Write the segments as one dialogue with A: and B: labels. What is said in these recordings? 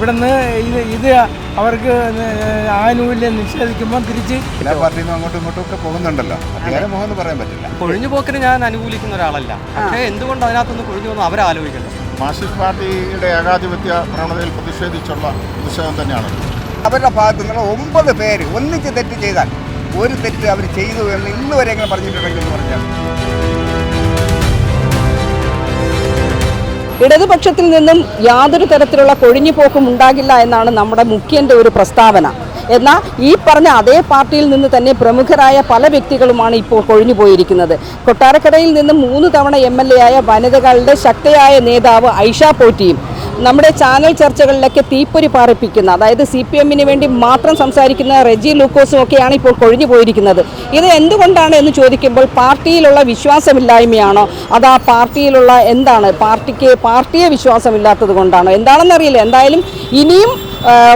A: ഇവിടുന്ന് ഇത് ഇത് അവർക്ക് ആനുകൂല്യം നിഷേധിക്കുമ്പോൾ തിരിച്ച്
B: എല്ലാ പാർട്ടിയിൽ നിന്നും അങ്ങോട്ടും ഇങ്ങോട്ടും ഒക്കെ പോകുന്നുണ്ടല്ലോ. എന്ന് പറയാൻ പറ്റില്ല.
C: കൊഴിഞ്ഞുപോക്കിന് ഞാൻ അനുകൂലിക്കുന്ന ഒരാളല്ല. പക്ഷേ എന്തുകൊണ്ട് അതിനകത്തുനിന്ന് കൊഴിഞ്ഞു പോകുന്നു അവരാലോചിക്കണം
B: മാർക്സിസ്റ്റ് പാർട്ടിയുടെ ഏകാധിപത്യ പ്രവണതയിൽ പ്രതിഷേധിച്ചുള്ള പ്രതിഷേധം തന്നെയാണ്.
D: അവരുടെ ഭാഗത്തു നിന്നുള്ള ഒമ്പത് പേര് ഒന്നിച്ച് തെറ്റ് ചെയ്താൽ ഒരു തെറ്റ് അവർ ചെയ്തു എന്ന് ഇന്ന് വരെ എങ്ങനെ പറഞ്ഞിട്ടുണ്ടെങ്കിൽ എന്ന് പറഞ്ഞാൽ
E: ഇടതുപക്ഷത്തിൽ നിന്നും യാതൊരു തരത്തിലുള്ള കൊഴിഞ്ഞുപോക്കും ഉണ്ടാകില്ല എന്നാണ് നമ്മുടെ മുഖ്യന്റെ ഒരു പ്രസ്താവന. എന്നാൽ ഈ പറഞ്ഞ അതേ പാർട്ടിയിൽ നിന്ന് തന്നെ പ്രമുഖരായ പല വ്യക്തികളുമാണ് ഇപ്പോൾ കൊഴിഞ്ഞു പോയിരിക്കുന്നത് കൊട്ടാരക്കരയിൽ നിന്ന് മൂന്ന് തവണ എം എൽ എ ആയ വനിതകളുടെ ശക്തയായ നേതാവ് ഐഷ പോറ്റിയും നമ്മുടെ ചാനൽ ചർച്ചകളിലൊക്കെ തീപ്പൊരി പാറിപ്പിക്കുന്ന അതായത് സി പി എമ്മിന് വേണ്ടി മാത്രം സംസാരിക്കുന്ന റെജി ലൂക്കോസും ഒക്കെയാണ് ഇപ്പോൾ കൊഴിഞ്ഞു പോയിരിക്കുന്നത്. ഇത് എന്തുകൊണ്ടാണ് എന്ന് ചോദിക്കുമ്പോൾ പാർട്ടിയിലുള്ള വിശ്വാസമില്ലായ്മയാണോ? അതാ പാർട്ടിയിലുള്ള എന്താണ്? പാർട്ടിക്ക് പാർട്ടിയെ വിശ്വാസമില്ലാത്തത് കൊണ്ടാണോ? എന്താണെന്നറിയില്ല. എന്തായാലും ഇനിയും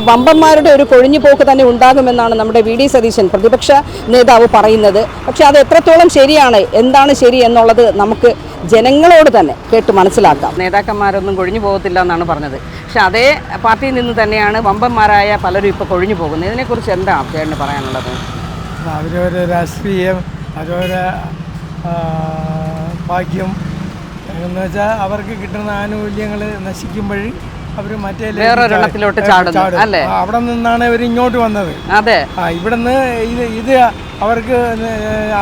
E: വമ്പന്മാരുടെ ഒരു കൊഴിഞ്ഞുപോക്ക് തന്നെ ഉണ്ടാകുമെന്നാണ് നമ്മുടെ വി ഡി സതീശൻ പ്രതിപക്ഷ നേതാവ് പറയുന്നത്. പക്ഷെ അത് എത്രത്തോളം ശരിയാണ് എന്താണ് ശരി എന്നുള്ളത് നമുക്ക് ജനങ്ങളോട് തന്നെ കേട്ട് മനസ്സിലാക്കാം. നേതാക്കന്മാരൊന്നും കൊഴിഞ്ഞു പോകത്തില്ല എന്നാണ് പറഞ്ഞത്. പക്ഷെ അതേ പാർട്ടിയിൽ നിന്ന് തന്നെയാണ് വമ്പന്മാരായ പലരും ഇപ്പോൾ കൊഴിഞ്ഞു പോകുന്നത്. ഇതിനെക്കുറിച്ച് എന്താ ചേട്ടന് പറയാനുള്ളത്?
A: അവരവരെ രാഷ്ട്രീയം അവരവരെ ആ, ഭാഗ്യം എന്ന് വെച്ചാൽ അവർക്ക് കിട്ടുന്ന ആനുകൂല്യങ്ങൾ നശിക്കുമ്പോൾ അവർ മറ്റേ
E: വേറൊരെണ്ണത്തിലോട്ട് ചാടുന്നു, അല്ലേ?
A: അവിടെ നിന്നാണ് അവർ ഇങ്ങോട്ട് വന്നത്.
E: അതെ.
A: ആ ഇവിടുന്ന് ഇത് ഇത് അവർക്ക്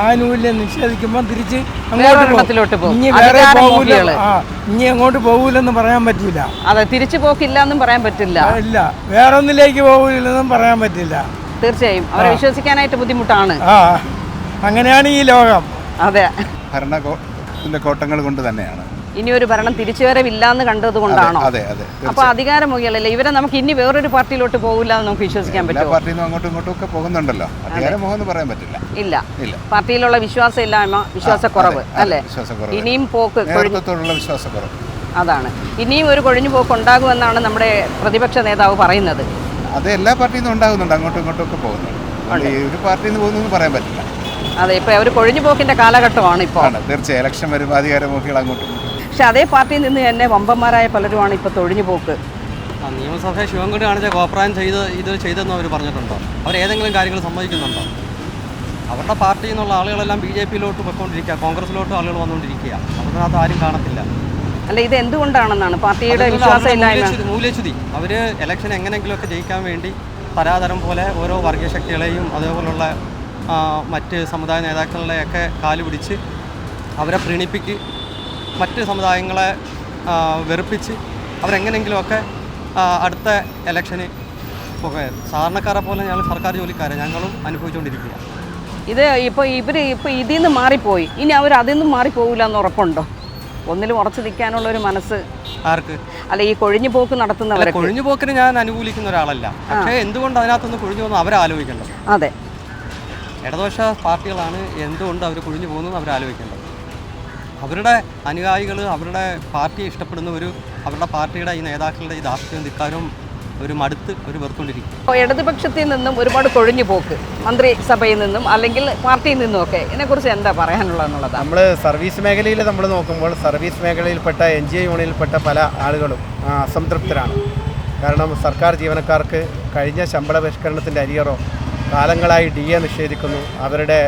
A: ആനുകൂല്യം നിഷേധിക്കുമ്പോൾ തിരിച്ച് അങ്ങോട്ട്
E: പോകും.
A: ഇനി വേറെ. പോകൂല. ആ ഇനി അങ്ങോട്ട് പോകൂലെന്ന് പറയാൻ പറ്റില്ല.
E: അതെ തിരിച്ചു പോക്കില്ല എന്നും പറയാൻ പറ്റില്ല.
A: ഇല്ല. വേറൊന്നിലേക്ക് പോകൂലെന്നും പറയാൻ പറ്റില്ല.
E: തീർച്ചയായും. അവരെ വിശ്വസിക്കാനായിട്ട് ബുദ്ധിമുട്ടാണ്.
A: ആ അങ്ങനെയാണ് ഈ ലോകം.
E: അതെ.
B: ഭരണത്തിന്റെ കോട്ടങ്ങൾ കൊണ്ട് തന്നെയാണ്.
E: ഇനി ഒരു ഭരണം തിരിച്ചുവരവില്ല എന്ന് കണ്ടത് കൊണ്ടാണോ അപ്പൊ അധികാരമൊഴിയല്ലേ ഇവരെ നമുക്ക് ഇനി വേറൊരു പാർട്ടിയിലോട്ട് പോകില്ല എന്ന് നമുക്ക് വിശ്വസിക്കാൻ പറ്റും
B: പാർട്ടിയിൽ അങ്ങോട്ടും ഇങ്ങോട്ടും ഒക്കെ പോകുന്നുണ്ടല്ലോ. അധികാരമോഹം പറയാൻ പറ്റില്ല.
E: ഇല്ല. പാർട്ടിയിലുള്ള വിശ്വാസമില്ലായ്മ വിശ്വാസക്കുറവ് അല്ലേ? ഇനിയും പോക്ക്
B: വിശ്വാസക്കുറവ്.
E: അതാണ്. ഇനിയും ഒരു കൊഴിഞ്ഞു പോക്ക് ഉണ്ടാകുമെന്നാണ് നമ്മുടെ പ്രതിപക്ഷ നേതാവ് പറയുന്നത്.
B: അത് എല്ലാ പാർട്ടിയിൽ നിന്നും ഉണ്ടാകുന്നുണ്ട്. അങ്ങോട്ടും ഇങ്ങോട്ടും ഒക്കെ പോകുന്നുണ്ട്. ഒരു പാർട്ടിയിൽ നിന്ന് പോകുന്നു പറയാൻ പറ്റില്ല.
E: അതെ ഇപ്പൊ ഒരു കൊഴിഞ്ഞു പോക്കിന്റെ കാലഘട്ടമാണ് ഇപ്പോൾ
B: തീർച്ചയായും. ഇലക്ഷൻ വരുമ്പോൾ അധികാരമോഹികൾ അങ്ങോട്ടും
E: പക്ഷെ അതേ പാർട്ടിയിൽ നിന്ന് തന്നെ വമ്പന്മാരായ പലരുമാണ് ഇപ്പൊ തൊഴിഞ്ഞു പോക്ക്.
C: നിയമസഭയെ ശിവൻകുട്ടി കാണിച്ച കോപ്രായം ചെയ്ത് ഇത് ചെയ്തെന്ന് അവർ പറഞ്ഞിട്ടുണ്ടോ? അവർ ഏതെങ്കിലും കാര്യങ്ങൾ സമ്മതിക്കുന്നുണ്ടോ? അവരുടെ പാർട്ടിയിൽ നിന്നുള്ള ആളുകളെല്ലാം ബി ജെ പിയിലോട്ട് പോയിക്കൊണ്ടിരിക്കുക കോൺഗ്രസിലോട്ട് ആളുകൾ വന്നുകൊണ്ടിരിക്കുക. അതിനകത്ത് ആരും കാണത്തില്ല.
E: അല്ല ഇത് എന്തുകൊണ്ടാണെന്നാണ് പാർട്ടിയുടെ
C: മൂല്യച്യുതി- അവർ ഇലക്ഷൻ എങ്ങനെയെങ്കിലുമൊക്കെ ജയിക്കാൻ വേണ്ടി തരാതരം പോലെ ഓരോ വർഗീയ ശക്തികളെയും അതേപോലുള്ള മറ്റ് സമുദായ നേതാക്കളുടെയൊക്കെ കാലുപിടിച്ച് അവരെ പ്രീണിപ്പിക്ക് മറ്റ് സമുദായങ്ങളെ വെറുപ്പിച്ച് അവരെങ്ങനെയെങ്കിലുമൊക്കെ ആ, അടുത്ത ഇലക്ഷന് പോകുകയായിരുന്നു സാധാരണക്കാരെ പോലെ ഞങ്ങൾ സർക്കാർ ജോലിക്കാരെ. ഞങ്ങളും അനുഭവിച്ചുകൊണ്ടിരിക്കുക
E: ഇത് ഇപ്പോൾ ഇവർ ഇപ്പോൾ ഇതിൽ നിന്ന് മാറിപ്പോയി. ഇനി അവർ അതിൽ നിന്നും മാറിപ്പോകില്ല എന്ന് ഉറപ്പുണ്ടോ? ഒന്നിലും ഉറച്ചു നിൽക്കാനുള്ള ഒരു മനസ്സ്.
C: ആർക്ക്?
E: അല്ല ഈ കൊഴിഞ്ഞു പോക്ക്
C: അല്ല കൊഴിഞ്ഞു പോക്കിന് ഞാൻ അനുകൂലിക്കുന്ന ഒരാളല്ല. പക്ഷേ എന്തുകൊണ്ട് അതിനകത്തുനിന്ന് കൊഴിഞ്ഞു പോകുന്നു അവരാലോചിക്കേണ്ടത്
E: അതെ.
C: ഇടതുപക്ഷ പാർട്ടികളാണ് എന്തുകൊണ്ട് അവർ കൊഴിഞ്ഞു പോകുന്നത് അവർ ആലോചിക്കേണ്ടത് അവരുടെ അനുയായികൾ അവരുടെ പാർട്ടിയെ ഇഷ്ടപ്പെടുന്ന ഒരു അവരുടെ പാർട്ടിയുടെ ഈ നേതാക്കളുടെ ഈ ദാർഷ്ട്യവും ധിക്കാരവും ഒരു മടുത്ത് ഒരു വെറുത്തുകൊണ്ടിരിക്കും
E: അപ്പോൾ ഇടതുപക്ഷത്തിൽ നിന്നും ഒരുപാട് കൊഴിഞ്ഞു പോക്ക് മന്ത്രിസഭയിൽ നിന്നും അല്ലെങ്കിൽ പാർട്ടിയിൽ നിന്നും ഒക്കെ. ഇതിനെക്കുറിച്ച് എന്താ പറയാനുള്ളതെന്നുള്ളത്?
F: നമ്മൾ സർവീസ് മേഖലയിൽ നമ്മൾ നോക്കുമ്പോൾ സർവീസ് മേഖലയിൽപ്പെട്ട എൻ ജി ഒ യൂണിയനിൽപ്പെട്ട പല ആളുകളും അസംതൃപ്തരാണ്. കാരണം സർക്കാർ ജീവനക്കാർക്ക് കഴിഞ്ഞ ശമ്പള പരിഷ്കരണത്തിന്റെ അരിയറോ കാലങ്ങളായി ഡി എ നിഷേധിക്കുന്നു. അവരുടെ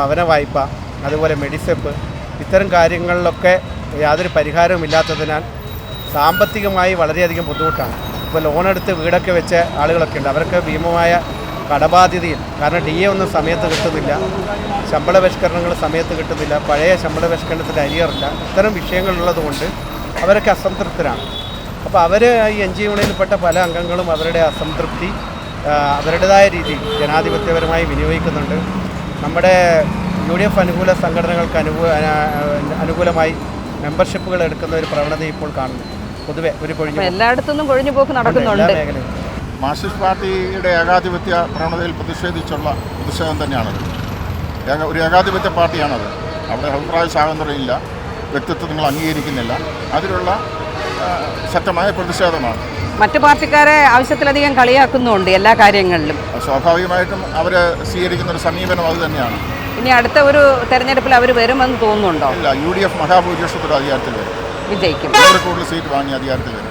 F: ഭവന വായ്പ അതുപോലെ മെഡിസെപ്പ് ഇത്തരം കാര്യങ്ങളിലൊക്കെ യാതൊരു പരിഹാരവും ഇല്ലാത്തതിനാൽ സാമ്പത്തികമായി വളരെയധികം ബുദ്ധിമുട്ടാണ്. ഇപ്പോൾ ലോണെടുത്ത് വീടൊക്കെ വെച്ച ആളുകളൊക്കെ ഉണ്ട്. അവർക്ക് ഭീമമായ കടബാധ്യതയിൽ. കാരണം ഡി എ ഒന്നും സമയത്ത് കിട്ടുന്നില്ല. ശമ്പള പരിഷ്കരണങ്ങൾ സമയത്ത് കിട്ടുന്നില്ല. പഴയ ശമ്പള പരിഷ്കരണത്തിന്റെ അരിയറില്ല ഇത്തരം വിഷയങ്ങളുള്ളത് കൊണ്ട് അവരൊക്കെ അസംതൃപ്തരാണ്. അപ്പോൾ അവർ ഈ എൻ ജി യൂണിയനിൽപ്പെട്ട പല അംഗങ്ങളും അവരുടെ അസംതൃപ്തി അവരുടേതായ രീതിയിൽ ജനാധിപത്യപരമായി വിനിയോഗിക്കുന്നുണ്ട്. നമ്മുടെ യു ഡി എഫ് അനുകൂല സംഘടനകൾക്ക് അനുകൂ അന- അനുകൂലമായി മെമ്പർഷിപ്പുകൾ എടുക്കുന്ന ഒരു പ്രവണത ഇപ്പോൾ കാണുന്നു. പൊതുവെ ഒരു കൊഴിഞ്ഞു
E: എല്ലായിടത്തുനിന്നും കൊഴിഞ്ഞു പോക്ക് നടക്കുന്നുണ്ട്.
F: മാർസിസ്റ്റ്
B: മാർക്സിസ്റ്റ് പാർട്ടിയുടെ ഏകാധിപത്യ പ്രവണതയിൽ പ്രതിഷേധിച്ചുള്ള പ്രതിഷേധം തന്നെയാണത്. ഒരു ഏകാധിപത്യ പാർട്ടിയാണത്. അവിടെ അഭിപ്രായ സ്വാതന്ത്ര്യമില്ല വ്യക്തിത്വങ്ങൾ അംഗീകരിക്കുന്നില്ല. അതിലുള്ള ശക്തമായ പ്രതിഷേധമാണ്.
E: മറ്റു പാർട്ടിക്കാരെ ആവശ്യത്തിലധികം കളിയാക്കുന്നുണ്ട് എല്ലാ കാര്യങ്ങളിലും.
B: സ്വാഭാവികമായിട്ടും അവർ സ്വീകരിക്കുന്ന ഒരു സമീപനം അത് തന്നെയാണ്.
E: ഇനി അടുത്ത ഒരു തെരഞ്ഞെടുപ്പിൽ അവർ വരുമെന്ന് തോന്നുന്നുണ്ടോ?
B: ഇല്ല യു ഡി എഫ് മഹാഭൂരിപക്ഷത്തോടെ അധികാരത്തിൽ വരും.
E: വിജയിക്കും.
B: കൂടുതൽ സീറ്റ് വാങ്ങി അധികാരത്തിൽ വരും.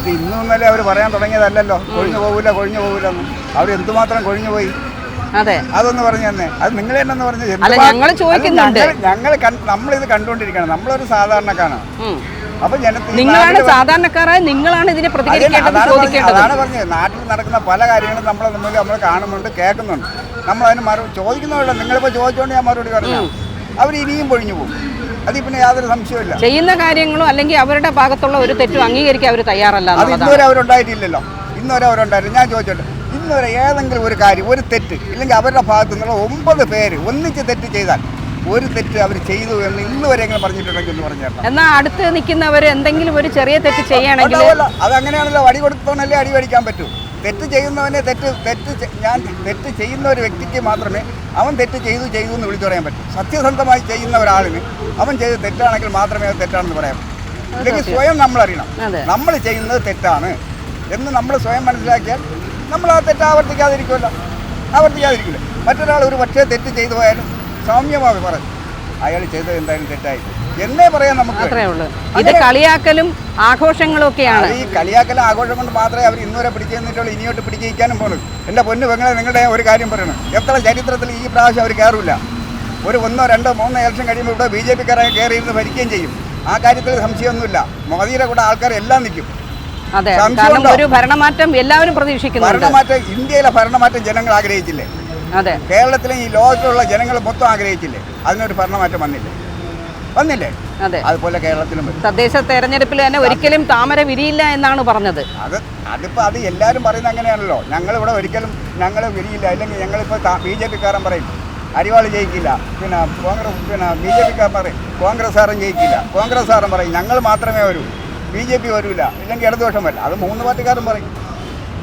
D: ഇത് ഇന്നും ഇന്നലെ അവർ പറയാൻ തുടങ്ങിയതല്ലല്ലോ. കൊഴിഞ്ഞു പോകില്ല കൊഴിഞ്ഞു പോകില്ലെന്ന് അവർ എന്തുമാത്രം കൊഴിഞ്ഞു പോയി?
E: അതെ.
D: അതൊന്ന് പറഞ്ഞു തന്നെ. അത് നിങ്ങൾ തന്നെ പറഞ്ഞു
E: അല്ല, ഞങ്ങൾ ചോദിക്കുന്നുണ്ട്.
D: ഞങ്ങൾ നമ്മളിത് കണ്ടുകൊണ്ടിരിക്കണം നമ്മളൊരു സാധാരണക്കാരാണ്. അപ്പൊ
E: നിങ്ങളാണ് സാധാരണക്കാരായ നിങ്ങളാണ് ഇതിനെ പ്രതികരിക്കേണ്ടത്
D: അതാണ് പറഞ്ഞത്. നാട്ടിൽ നടക്കുന്ന പല കാര്യങ്ങളും നമ്മളെ നമ്മൾ നമ്മൾ കാണുന്നുണ്ട് കേൾക്കുന്നുണ്ട്. നമ്മൾ അതിന് മറു ചോദിക്കുന്നവരുടെ നിങ്ങളിപ്പോൾ ചോദിച്ചുകൊണ്ട് ഞാൻ മറുപടി പറഞ്ഞു അവർ ഇനിയും പൊഴിഞ്ഞു പോകും. അതിൽ പിന്നെ യാതൊരു സംശയമില്ല
E: ചെയ്യുന്ന കാര്യങ്ങളും അല്ലെങ്കിൽ അവരുടെ ഭാഗത്തുള്ള ഒരു തെറ്റും അംഗീകരിക്കാൻ അവർ തയ്യാറല്ല
D: അത് ഇന്നുവരെ അവരുണ്ടായിട്ടില്ലല്ലോ. ഇന്നുവരെ അവരുണ്ടായിട്ടില്ല. ഞാൻ ചോദിച്ചോട്ടെ ഇന്നുവരെ ഏതെങ്കിലും ഒരു കാര്യം ഒരു തെറ്റ് ഇല്ലെങ്കിൽ അവരുടെ ഭാഗത്തു നിന്നുള്ള ഒമ്പത് പേര് ഒന്നിച്ച് തെറ്റ് ചെയ്താൽ ഒരു തെറ്റ് അവർ ചെയ്തു എന്ന് ഇന്നുവരെ എങ്ങനെ പറഞ്ഞിട്ടുണ്ടെങ്കിൽ എന്ന് പറഞ്ഞു തരണം.
E: എന്നാൽ അടുത്ത് നിൽക്കുന്നവർ എന്തെങ്കിലും ഒരു ചെറിയ തെറ്റ് ചെയ്യുകയാണെങ്കിൽ
D: അത് അങ്ങനെയാണല്ലോ. വടി കൊടുത്തോണല്ലേ അടി മേടിക്കാൻ പറ്റൂ. തെറ്റ് ചെയ്യുന്നവനെ തെറ്റ് തെറ്റ് ഞാൻ തെറ്റ് ചെയ്യുന്ന ഒരു വ്യക്തിക്ക് മാത്രമേ അവൻ തെറ്റ് ചെയ്തു ചെയ്തു എന്ന് വിളിച്ചു പറയാൻ പറ്റൂ. സത്യസന്ധമായി ചെയ്യുന്ന ഒരാളിന് അവൻ ചെയ്ത് തെറ്റാണെങ്കിൽ മാത്രമേ അത് തെറ്റാണെന്ന് പറയാൻ പറ്റൂ. അല്ലെങ്കിൽ സ്വയം നമ്മൾ അറിയണം നമ്മൾ ചെയ്യുന്നത് തെറ്റാണ് എന്ന് നമ്മൾ സ്വയം മനസ്സിലാക്കിയാൽ നമ്മൾ ആ തെറ്റ് ആവർത്തിക്കാതിരിക്കുമല്ലോ. ആവർത്തിക്കാതിരിക്കില്ല. മറ്റൊരാൾ ഒരു പക്ഷേ തെറ്റ് ചെയ്തു പോയാലും സൗമ്യമായി പറയും. അയാൾ ചെയ്തത് എന്തായാലും തെറ്റായി. എന്നേ പറയാൻ നമുക്ക്
E: അത്രേ ഉള്ളൂ. ഇത് കളിയാക്കലും ആഘോഷങ്ങളും ഒക്കെയാണ്.
D: ഈ കളിയാക്കലും ആഘോഷം കൊണ്ട് മാത്രമേ അവർ ഇന്നുവരെ പിടിച്ചു തന്നിട്ടുള്ളൂ ഇനിയോട്ട് പിടിച്ചിരിക്കാനും പോകുന്നത് എന്റെ പൊന്നു പെങ്ങളെ നിങ്ങളുടെ ഒരു കാര്യം പറയണം. എത്ര ചരിത്രത്തിൽ ഈ പ്രാവശ്യം അവർ കയറില്ല ഒരു ഒന്നോ രണ്ടോ മൂന്നോ ഇലക്ഷൻ കഴിയുമ്പോൾ ഇവിടെ ബി ജെ പിക്കാരായി കയറി ഇരുന്ന് ഭരിക്കുകയും ചെയ്യും. ആ കാര്യത്തിൽ സംശയമൊന്നുമില്ല. മോദിയുടെ കൂടെ ആൾക്കാർ എല്ലാം നിൽക്കും.
E: അതെ കാരണം ഒരു ഭരണമാറ്റം എല്ലാവരും പ്രതീക്ഷിക്കുന്നു
D: ഭരണമാറ്റം ഇന്ത്യയിലെ ഭരണമാറ്റം ജനങ്ങൾ ആഗ്രഹിച്ചില്ലേ?
E: അതെ.
D: കേരളത്തിലെ ഈ ലോകത്തിലുള്ള ജനങ്ങൾ മൊത്തം ആഗ്രഹിച്ചില്ലേ? അതിനൊരു ഭരണമാറ്റം വന്നില്ലേ? വന്നില്ലേ?
E: അതെ.
D: അതുപോലെ കേരളത്തിലും
E: തദ്ദേശ തെരഞ്ഞെടുപ്പിൽ തന്നെ ഒരിക്കലും താമര വിരിയില്ല എന്നാണ് പറഞ്ഞത്.
D: അത് അതിപ്പോ അത് എല്ലാരും പറയുന്നത് അങ്ങനെയാണല്ലോ. ഞങ്ങൾ ഇവിടെ ഒരിക്കലും ഞങ്ങൾ വിരിയില്ല. അല്ലെങ്കിൽ ഞങ്ങളിപ്പോൾ ബി ജെ പിക്കാരൻ പറയും അരിവാൾ ജയിക്കില്ല. പിന്നെ കോൺഗ്രസ് പിന്നെ ബി ജെ പിക്കാരൻ പറയും കോൺഗ്രസ് കോൺഗ്രസ്സുകാരൻ ജയിക്കില്ല. കോൺഗ്രസ് കോൺഗ്രസ്സുകാരൻ പറയും ഞങ്ങൾ മാത്രമേ വരൂ. ബി ജെ പി വരൂല. ഇല്ലെങ്കിൽ ഇടതുപക്ഷം വരില്ല. അത് മൂന്ന് പാർട്ടിക്കാരും പറയും.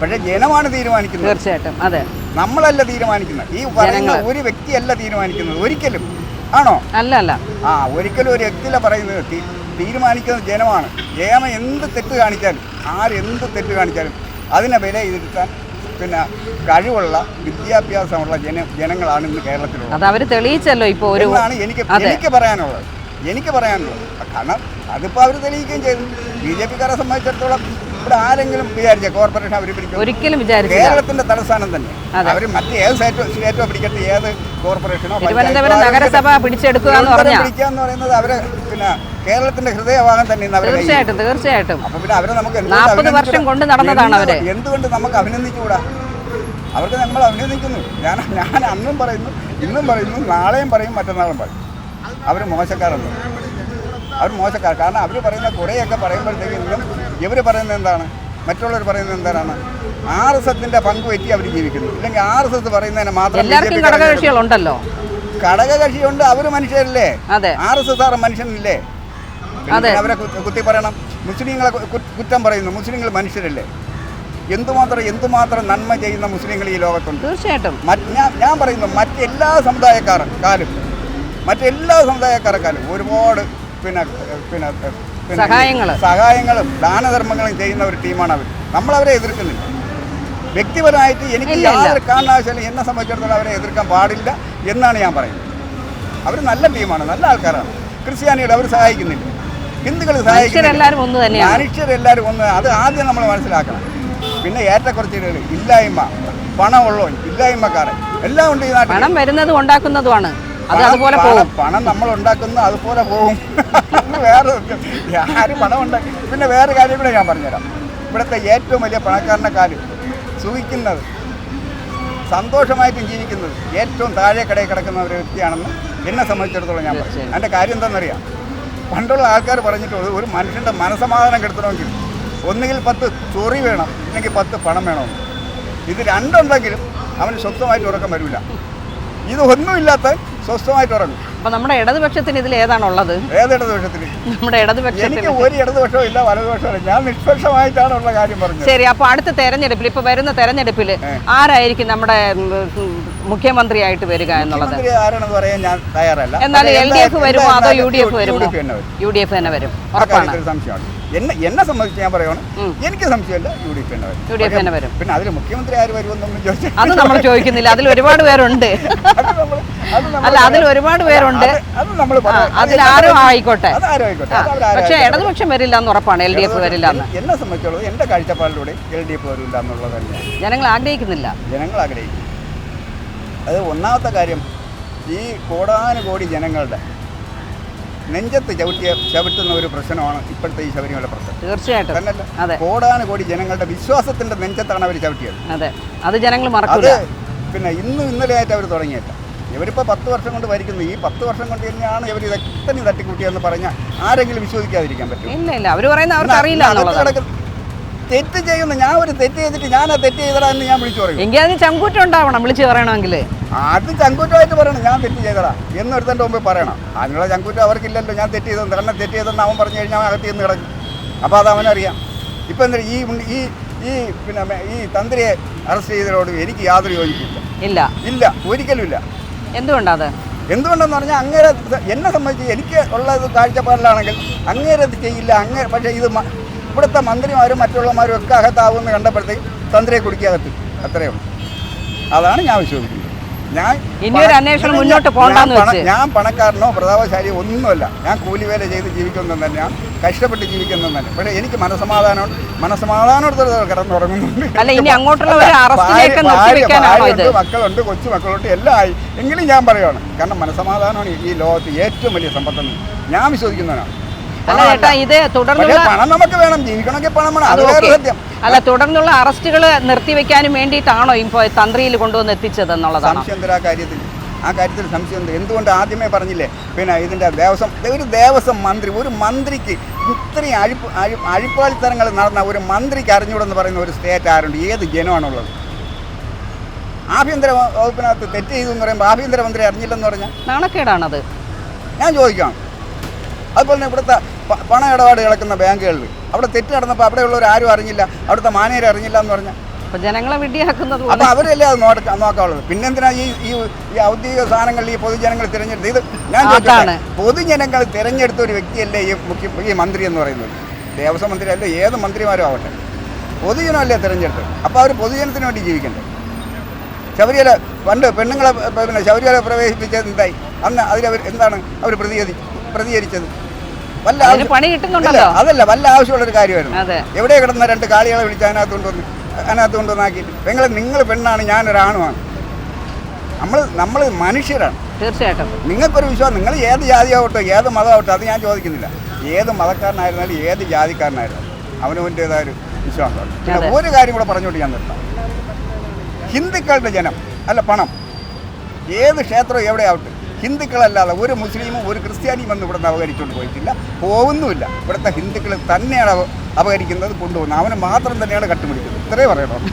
D: പക്ഷേ ജനമാണ് തീരുമാനിക്കുന്നത്.
E: തീർച്ചയായിട്ടും. അതെ.
D: നമ്മളല്ല തീരുമാനിക്കുന്നത്. ഈ പറയുന്ന. ഒരു വ്യക്തിയല്ല തീരുമാനിക്കുന്നത്. ഒരിക്കലും. ആണോ?
E: അല്ല അല്ല
D: ആ ഒരിക്കലും ഒരു വ്യക്തിയില പറയുന്നത് തീരുമാനിക്കുന്നത് ജനമാണ്. ജയമ എന്ത് തെറ്റ് കാണിച്ചാലും ആരെന്ത് തെറ്റ് കാണിച്ചാലും അതിനെ വില ഇരുത്താൻ പിന്നെ കഴിവുള്ള വിദ്യാഭ്യാസമുള്ള ജന ജനങ്ങളാണ് ഇന്ന് കേരളത്തിലുള്ളത്.
E: അത് അവർ തെളിയിച്ചല്ലോ ഇപ്പോൾ ഒരു
D: എനിക്ക് എനിക്ക് പറയാനുള്ളത്. എനിക്ക് പറയാനുള്ളത്. കാരണം അതിപ്പോൾ അവർ തെളിയിക്കുകയും ചെയ്തു. ബി ജെ പിക്കാരെ സംബന്ധിച്ചിടത്തോളം ഇവിടെ ആരെങ്കിലും വിചാരിച്ച കോർപ്പറേഷൻ അവർ പിടിക്കും.
E: ഒരിക്കലും വിചാരിച്ചു
D: കേരളത്തിന്റെ തലസ്ഥാനം തന്നെ. അവർ മറ്റ് ഏത് സ്റ്റേറ്റോ പിടിക്കട്ടെ ഏത് കോർപ്പറേഷനോ
E: തിരുവനന്തപുരം നഗരസഭ പിടിച്ചെടുക്കുക
D: പിടിക്കുക എന്ന് പറയുന്നത് അവർ പിന്നെ കേരളത്തിന്റെ ഹൃദയഭാഗം തന്നെ.
E: തീർച്ചയായിട്ടും തീർച്ചയായിട്ടും.
D: അപ്പൊ പിന്നെ അവരെ നമുക്ക്
E: നാൽപ്പത് വർഷം കൊണ്ട് നടന്നതാണ് അവർ.
D: എന്തുകൊണ്ട് നമുക്ക് അഭിനന്ദിച്ചുകൂടാ? അവർക്ക് നമ്മൾ അഭിനന്ദിക്കുന്നു. ഞാൻ ഞാൻ അന്നും പറയുന്നു ഇന്നും പറയുന്നു നാളെയും പറയും മറ്റന്നാളും പറയും. അവർ മോശക്കാരുണ്ട് അവർ മോശക്കാർ കാരണം അവർ പറയുന്ന കുറേയൊക്കെ പറയുമ്പോഴത്തേക്കും ഇവർ പറയുന്നത് എന്താണ്? മറ്റുള്ളവർ പറയുന്നത് എന്താണ് ആർ എസ് എസിന്റെ പങ്ക് പറ്റി അവർ ജീവിക്കുന്നു. ഇല്ലെങ്കിൽ ആർ എസ് എസ് പറയുന്നതിനെ മാത്രം ഘടകകക്ഷിയുണ്ട് അവർ മനുഷ്യരല്ലേ? ആർ എസ് എസ് ആർ മനുഷ്യനില്ലേ. അവരെ കുത്തി പറയണം. മുസ്ലിങ്ങളെ കുറ്റം പറയുന്നു. മുസ്ലിങ്ങൾ മനുഷ്യരല്ലേ? എന്തുമാത്രം എന്തുമാത്രം നന്മ ചെയ്യുന്ന മുസ്ലിങ്ങൾ ഈ ലോകത്തുണ്ട്?
E: തീർച്ചയായിട്ടും.
D: ഞാൻ ഞാൻ പറയുന്നു മറ്റെല്ലാ സമുദായക്കാർക്കാരും മറ്റെല്ലാ സമുദായക്കാർക്കാരും ഒരുപാട് പിന്നെ പിന്നെ പിന്നെ
E: സഹായങ്ങളും.
D: ദാനധർമ്മങ്ങളും ചെയ്യുന്ന ഒരു ടീമാണ് അവർ നമ്മൾ അവരെ എതിർക്കുന്നില്ല. വ്യക്തിപരമായിട്ട് എനിക്ക്. യാതൊരു കാരണവശാലും എന്നെ സംബന്ധിച്ചിടത്തോളം അവരെ എതിർക്കാൻ പാടില്ല എന്നാണ് ഞാൻ പറയുന്നത്. അവർ നല്ല ടീമാണ് നല്ല ആൾക്കാരാണ്. ക്രിസ്ത്യാനികൾ അവർ സഹായിക്കുന്നില്ല. ഹിന്ദുക്കൾ സഹായിക്കുന്നില്ല.
E: മനുഷ്യരെല്ലാവരും ഒന്ന്
D: അത് ആദ്യം നമ്മൾ മനസ്സിലാക്കണം. പിന്നെ ഏറ്റക്കുറച്ചിലുകൾ ഇല്ലായ്മ പണമുള്ളോ ഇല്ലായ്മക്കാരൻ എല്ലാം ഉണ്ട് ഈ നാട്ടിൽ.
E: പണം വരുന്നതും ഉണ്ടാക്കുന്നതുമാണ്. അത്
D: പണം-
E: അതുപോലെ
D: നമ്മൾ ഉണ്ടാക്കുന്ന അതുപോലെ പോകും വേറെ ആര് പണം ഉണ്ടാക്കി പിന്നെ വേറെ കാര്യം കൂടെ ഞാൻ പറഞ്ഞുതരാം. ഇവിടുത്തെ ഏറ്റവും വലിയ പണക്കാരന്റെ കാര്യം സുഖിക്കുന്നത് സന്തോഷമായിട്ടും ജീവിക്കുന്നത് ഏറ്റവും താഴെ കടയിൽ കിടക്കുന്ന ഒരു വ്യക്തിയാണെന്ന് എന്നെ സംബന്ധിച്ചിടത്തോളം ഞാൻ
E: പറഞ്ഞു.
D: എന്റെ കാര്യം എന്താണെന്നറിയാം? പണ്ടുള്ള ആൾക്കാർ പറഞ്ഞിട്ടുള്ളത് ഒരു മനുഷ്യന്റെ മനസമാധാനം കെടുത്തണമെങ്കിൽ ഒന്നുകിൽ പത്ത് ചൊറി വേണം അല്ലെങ്കിൽ പത്ത് പണം വേണമെന്ന്. ഇത് രണ്ടുണ്ടെങ്കിലും അവന് സ്വന്തമായിട്ട് ഉറക്കം വരില്ല ഇത് ഒന്നുമില്ലാത്ത സ്വസ്ഥമായിട്ട് ഉറങ്ങും.
E: അപ്പൊ നമ്മുടെ ഇടതുപക്ഷത്തിന് ഇതിൽ ഏതാണുള്ളത്?
D: ഏത് ഇടതുപക്ഷത്തിന്?
E: നമ്മുടെ ഇടതുപക്ഷത്തിന്
D: എനിക്ക് ഒരു ഇടതുപക്ഷവും ഇല്ല വലതുപക്ഷവും ഞാൻ നിഷ്പക്ഷമായിട്ടാണ് ഉള്ള കാര്യം പറഞ്ഞത്.
E: ശരി അപ്പൊ അടുത്ത തെരഞ്ഞെടുപ്പിൽ ഇപ്പൊ വരുന്ന തെരഞ്ഞെടുപ്പിൽ ആരായിരിക്കും നമ്മുടെ മുഖ്യമന്ത്രി ആയിട്ട് മുഖ്യമന്ത്രിയായിട്ട് വരിക എന്നുള്ളത്?
D: മുഖ്യമന്ത്രി ആരാണെന്ന് പറയാൻ ഞാൻ തയ്യാറല്ല.
E: എന്നാൽ എൽ ഡി എഫ് വരുമോ? അതോ യു ഡി എഫ് വരുമോ?
D: വരും.
E: യു ഡി എഫ് തന്നെ വരും.
D: ആ
E: ഉറപ്പാണ്.
D: കാര്യത്തിൽ സംശയമാണ്. എന്നെ എന്നെ സംബന്ധിച്ച് ഞാൻ പറയുവാണ് എനിക്ക് സംശയമില്ല യു ഡി എഫ് വരും.
E: യു ഡി എഫ് തന്നെ വരും.
D: പിന്നെ അതിൽ മുഖ്യമന്ത്രി ആര് വരുമെന്നൊന്നും ചോദിച്ചു
E: അത് നമ്മൾ ചോദിക്കുന്നില്ല അതിൽ ഒരുപാട് പേരുണ്ട്. അല്ല അതിൽ ഒരുപാട് പേരുണ്ട്.
D: അത് നമ്മൾ
E: അതിൽ ആരും ആയിക്കോട്ടെ. പക്ഷേ. ഇടതുപക്ഷം വരില്ല എന്ന് ഉറപ്പാണ് എൽ ഡി എഫ് വരില്ല എന്ന്.
D: എന്നെ സംബന്ധിച്ചോളൂ എന്റെ കാഴ്ചപ്പാടിലൂടെ എൽ ഡി എഫ് വരില്ല എന്നുള്ളത് തന്നെയാണ്.
E: ജനങ്ങൾ ആഗ്രഹിക്കുന്നില്ല.
D: ജനങ്ങൾ ആഗ്രഹിക്കും. അത് ഒന്നാമത്തെ കാര്യം ഈ കോടാനുകോടി ജനങ്ങളുടെ നെഞ്ചത്ത് ചവിട്ടിയ ചവിട്ടുന്ന ഒരു പ്രശ്നമാണ് ഇപ്പോഴത്തെ ഈ ശബരിമല പ്രശ്നം.
E: തീർച്ചയായിട്ടും. അതെ.
D: കോടാനുകോടി ജനങ്ങളുടെ വിശ്വാസത്തിന്റെ നെഞ്ചത്താണ് അവർ ചവിട്ടിയത്.
E: അതെ. അത് ജനങ്ങൾ
D: അത് പിന്നെ ഇന്നും ഇന്നലെ ആയിട്ട് അവർ തുടങ്ങിയില്ല. ഇവരിപ്പോൾ പത്ത് വർഷം കൊണ്ട് ഭരിക്കുന്നു. ഈ പത്ത് വർഷം കൊണ്ട് തന്നെയാണ് ഇവർ ഇതൊക്കെ തട്ടിക്കൂട്ടിയെന്ന് പറഞ്ഞാൽ ആരെങ്കിലും വിശ്വസിക്കാതിരിക്കാൻ പറ്റും
E: ഇല്ല ഇല്ല. അവർ പറയുന്നത് അവർക്ക് അറിയില്ല
D: തെറ്റ് ചെയ്യുന്ന ഞാൻ ഒരു തെറ്റ് ചെയ്തിട്ട് ഞാൻ ആ തെറ്റ് ചെയ്തടാ എന്ന് ഞാൻ വിളിച്ചു പറയും.
E: എങ്കിൽ അതിന് ചങ്കൂറ്റം ഉണ്ടാവണം വിളിച്ചു പറയണമെങ്കിൽ.
D: അത് ചങ്കൂറ്റമായിട്ട് പറയണം ഞാൻ തെറ്റ് ചെയ്തടാ എന്നൊരുത്തന്റെ മുമ്പ് പറയണം. അതിനുള്ള ചങ്കൂറ്റം അവർക്കില്ലല്ലോ ഞാൻ തെറ്റ് ചെയ്തെന്ന് കാരണം തെറ്റ് ചെയ്തെന്ന് അവൻ പറഞ്ഞു കഴിഞ്ഞാൽ അവൻ അകത്ത് ചെന്ന് കിടക്കും. അപ്പോൾ അത് അവനറിയാം. ഇപ്പം എന്താ ഈ ഈ ഈ പിന്നെ ഈ തന്ത്രിയെ അറസ്റ്റ് ചെയ്തതിനോട് എനിക്ക് യാതൊരു യോജിപ്പില്ല.
E: ഇല്ല.
D: ഇല്ല ഒരിക്കലും ഇല്ല.
E: എന്തുകൊണ്ടാ അത്?
D: എന്തുകൊണ്ടെന്ന് പറഞ്ഞാൽ അങ്ങേരെ എന്നെ സംബന്ധിച്ച് എനിക്ക് ഉള്ളത് കാഴ്ചപ്പാടിലാണെങ്കിൽ അങ്ങേരെ ഇത് ചെയ്യില്ല അങ്ങേ പക്ഷേ ഇത് ഇവിടുത്തെ മന്ത്രിമാരും മറ്റുള്ളവരും ഒക്കെ അകത്താവുമെന്ന് കണ്ടപ്പോഴത്തേക്ക് തന്ത്രിയെ കുടിക്കകത്ത് അത്രയേ ഉള്ളൂ. അതാണ് ഞാൻ വിശ്വസിക്കുന്നത്. ഞാൻ ഞാൻ- പണക്കാരനോ പ്രതാപശാലിയോ ഒന്നുമല്ല. ഞാൻ കൂലിവേല ചെയ്ത് ജീവിക്കുന്നത് തന്നെയാണ് കഷ്ടപ്പെട്ട് ജീവിക്കുന്നത് തന്നെ പക്ഷേ എനിക്ക് മനസമാധാനം മനസമാധാനത്തോടെ കിടന്നുറങ്ങുന്നുണ്ട്? മക്കളുണ്ട് കൊച്ചു മക്കളുണ്ട് എല്ലാം ആയി. എങ്കിലും ഞാൻ പറയുകയാണ് കാരണം മനസമാധാനമാണ് ഈ ലോകത്ത് ഏറ്റവും വലിയ സമ്പത്തെന്ന്. ഞാൻ വിശ്വസിക്കുന്നവനാണ്.
E: അല്ല
D: പണമല്ല.
E: ചേട്ടാ ഇത് തുടർന്നുള്ള
D: പണം നമുക്ക് വേണം. ജീവിക്കണമെങ്കിൽ പണം വേണം.
E: അത്
D: അത് വേറെ
E: ഓക്കെ.
D: സത്യം.
E: അല്ല തുടർന്നുള്ള അറസ്റ്റുകൾ നിർത്തിവെക്കാനും വേണ്ടിയിട്ടാണോ ഇപ്പോ തന്ത്രിയിൽ കൊണ്ടുവന്ന് എത്തിച്ചത് എന്നുള്ളതാണ്
D: സംശയം കാര്യത്തിൽ? ആ കാര്യത്തിൽ സംശയം എന്ത്? എന്തുകൊണ്ട് ആദ്യമേ പറഞ്ഞില്ലേ? പിന്നെ ഇതിന്റെ ദേവസ്വം ഒരു ദേവസ്വം മന്ത്രി ഒരു മന്ത്രിക്ക് ഇത്രയും അഴിപ്പ് അഴി അഴിപ്പാളിത്തരങ്ങൾ നടന്ന ഒരു മന്ത്രിക്ക് അറിഞ്ഞൂടെന്ന് പറയുന്ന ഒരു സ്റ്റേറ്റ് ആരുണ്ട്? ഏത് ജനമാണുള്ളത്? ആഭ്യന്തര വകുപ്പിനകത്ത് തെറ്റ് ചെയ്തു എന്ന് പറയുമ്പോൾ ആഭ്യന്തരമന്ത്രി അറിഞ്ഞില്ലെന്ന് പറഞ്ഞാൽ?
E: നാണക്കേടാണത്.
D: ഞാൻ ചോദിക്കാം. അതുപോലെ തന്നെ ഇവിടുത്തെ പണ ഇടപാട് കിടക്കുന്ന ബാങ്കുകളിൽ. അവിടെ തെറ്റ് നടന്നപ്പോൾ അവിടെയുള്ളവർ ആരും അറിഞ്ഞില്ല. അവിടുത്തെ മാനേജർ അറിഞ്ഞില്ല എന്ന് പറഞ്ഞാൽ
E: ജനങ്ങളെ വിഡ്ഢിയാക്കുന്നത്
D: അപ്പൊ
E: പോലെ.
D: അവരല്ലേ അത് നോക്ക നോക്കാനുള്ളത് പിന്നെന്തിനാ ഈ ഈ ഈ ഔദ്യോഗിക സ്ഥാനങ്ങളിൽ ഈ പൊതുജനങ്ങൾ തിരഞ്ഞെടുത്ത്? ഇത് ഞാൻ
E: അതാണ്.
D: പൊതുജനങ്ങൾ തിരഞ്ഞെടുത്ത ഒരു വ്യക്തിയല്ലേ ഈ മുഖ്യ ഈ മന്ത്രി എന്ന് പറയുന്നത്? ദേവസ്വം മന്ത്രി അല്ലേ ഏത് മന്ത്രിമാരും ആവട്ടെ. പൊതുജനമല്ലേ തിരഞ്ഞെടുത്ത്? അപ്പോൾ അവർ പൊതുജനത്തിന് വേണ്ടി ജീവിക്കണ്ടേ? ശബരിമല പണ്ട് പെണ്ണുങ്ങളെ പിന്നെ ശബരിമല പ്രവേശിപ്പിച്ചത് എന്തായി? അന്ന് അതിലവർ എന്താണ് അവർ പ്രതികരി പ്രതികരിച്ചത്? വല്ല
E: പണി കിട്ടുന്നുണ്ടല്ലോ.
D: അതല്ല വല്ല ആവശ്യമുള്ള ഒരു
E: കാര്യമായിരുന്നു
D: എവിടെ കിടന്ന രണ്ട് കാളികളെ വിളിച്ച് അതിനകത്ത് കൊണ്ടുവന്ന് അതിനകത്ത് കൊണ്ടുവന്നാക്കിയിട്ട് നിങ്ങൾ നിങ്ങൾ പെണ്ണാണ് ഞാനൊരാണുമാണ് നമ്മൾ നമ്മൾ മനുഷ്യരാണ്.
E: തീർച്ചയായിട്ടും.
D: നിങ്ങൾക്കൊരു വിശ്വാസം നിങ്ങൾ ഏത് ജാതിയാവട്ടെ ഏത് മതമാവട്ടെ അത് ഞാൻ ചോദിക്കുന്നില്ല. ഏത് മതക്കാരനായിരുന്നാലും ഏത് ജാതിക്കാരനായിരുന്നാലും അവനവന്റെതായ ഒരു വിശ്വാസമാണ്. പിന്നെ. ഒരു കാര്യം കൂടെ പറഞ്ഞുകൊണ്ട് ഞാൻ നിർത്താം. ഹിന്ദുക്കളുടെ ജനം അല്ല പണം ഏത് ക്ഷേത്രം എവിടെയാവട്ടെ ഹിന്ദുക്കളല്ലാതെ ഒരു മുസ്ലിമും ഒരു ക്രിസ്ത്യാനിയും ഒന്നും ഇവിടുന്ന് അപകരിച്ചുകൊണ്ട് പോയിട്ടില്ല. പോകുന്നുമില്ല ഇവിടുത്തെ ഹിന്ദുക്കൾ തന്നെയാണ് അപകരിക്കുന്നത് കൊണ്ടുപോകുന്നത്. അവന് മാത്രം തന്നെയാണ് കട്ടുപിടിക്കുന്നത്. ഇത്രേ പറയണം